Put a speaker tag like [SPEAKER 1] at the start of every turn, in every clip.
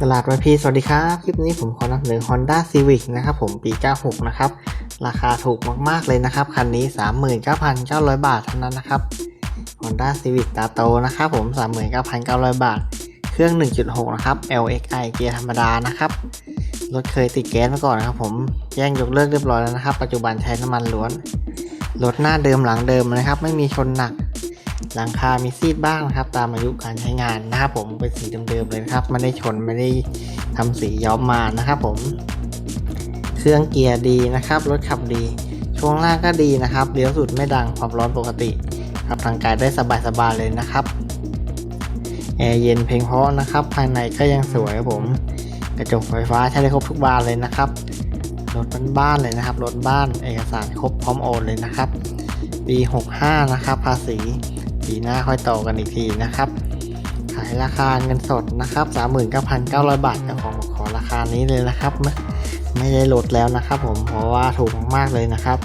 [SPEAKER 1] ตลาดวันพีสวัสดีครับ คลิปนี้ผมขอนำเสนอ Honda Civic นะครับผมปี 96 นะครับ ราคาถูกมาก ๆ เลยนะครับ คันนี้ 39,900 บาทเท่านั้นนะครับ Honda Civic ตาโตนะครับผม 39,900 บาท เครื่อง 1.6 นะครับ LXI เกียร์ธรรมดานะครับ รถเคยติดแก๊สมาก่อนนะครับผม แย่งยกเลิกเรียบร้อยแล้วนะครับ ปัจจุบันใช้น้ำมันล้วน รถหน้าเดิมหลังเดิมนะครับ ไม่มีชนหนัก หลังคามีซีดบ้างนะครับ ตามอายุการใช้งานนะครับผมเป็นสีเดิมๆเลยนะครับไม่ได้ชนไม่ได้ทำสีย้อมมานะครับผม เครื่องเกียร์ดีนะครับรถขับดี ช่วงล่างก็ดีนะครับเลี้ยวสุดไม่ดังความร้อนปกติขับทางไกลได้สบายๆเลยนะครับแอร์เย็นเพลงเพราะนะครับ ภายในก็ยังสวยครับผม กระจกไฟฟ้าใช้ได้ครบทุกบานเลยนะครับรถบ้านๆเลยนะครับรถบ้านเอกสารครบพร้อมโอนเลยนะครับปี 65 นะครับภาษี ปีหน้าค่อยต่อกันอีกทีนะครับ ขายราคาเงินสดนะครับ 39,900 บาทกับของขอราคานี้เลยนะครับไม่ไม่ได้ลดแล้วนะครับ ผมเพราะว่าถูกมากเลยนะครับ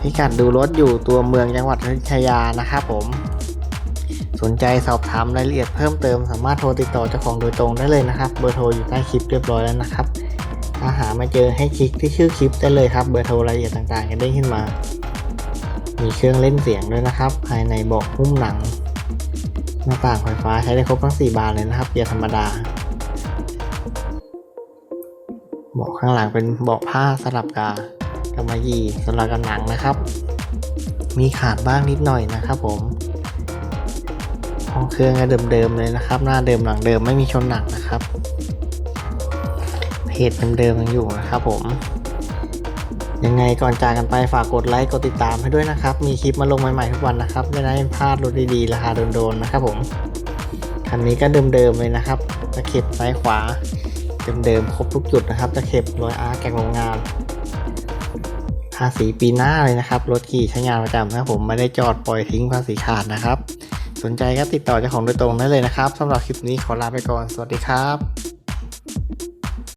[SPEAKER 1] พิกัดดูรถอยู่ตัวเมืองจังหวัดอยุธยานะครับ ผม สนใจสอบถามรายละเอียดเพิ่มเติมสามารถโทรติดต่อเจ้าของโดยตรงได้เลยนะครับ เบอร์โทรอยู่ใต้คลิปเรียบร้อยแล้วนะครับถ้าหาไม่เจอให้คลิกที่ชื่อคลิปได้เลยครับ เบอร์โทรรายละเอียดต่างๆจะได้ขึ้นมา มีเครื่องเล่นเสียงด้วยนะครับ ภายในเบาะหุ้มหนัง หน้าต่างไฟฟ้าใช้ได้ครบทั้ง 4 บานเลยนะครับเกียร์ธรรมดา เบาะข้างหลังเป็นเบาะผ้าสลับกากำมะหยี่สลับกับหนังนะครับ มีขาดบ้างนิดหน่อยนะครับผมห้องเครื่องก็เดิมๆเลยนะครับ หน้าเดิมหลังเดิมไม่มีชนหนักนะครับเพจเดิมๆยังอยู่นะครับผม ยังไงก่อนจากกันไปฝากกดไลค์กดติดตามให้ด้วยนะครับ มีคลิปมาลงใหม่ๆทุกวันนะครับ ไม่ได้พลาดรถดีๆ ราคาโดนๆนะครับผมคันนี้ก็เดิมๆเลยนะครับตะเข็บซ้ายขวาเดิมๆครบทุกจุดนะครับตะเข็บรอยอาร์แกงโรงงานภาษีปีหน้าเลยนะครับ รถขี่ใช้งานประจำนะครับผมไม่ได้จอดปล่อยทิ้งภาษีขาดนะครับ สนใจก็ติดต่อเจ้าของโดยตรงได้เลยนะครับสำหรับคลิปนี้ขอลาไปก่อนสวัสดีครับ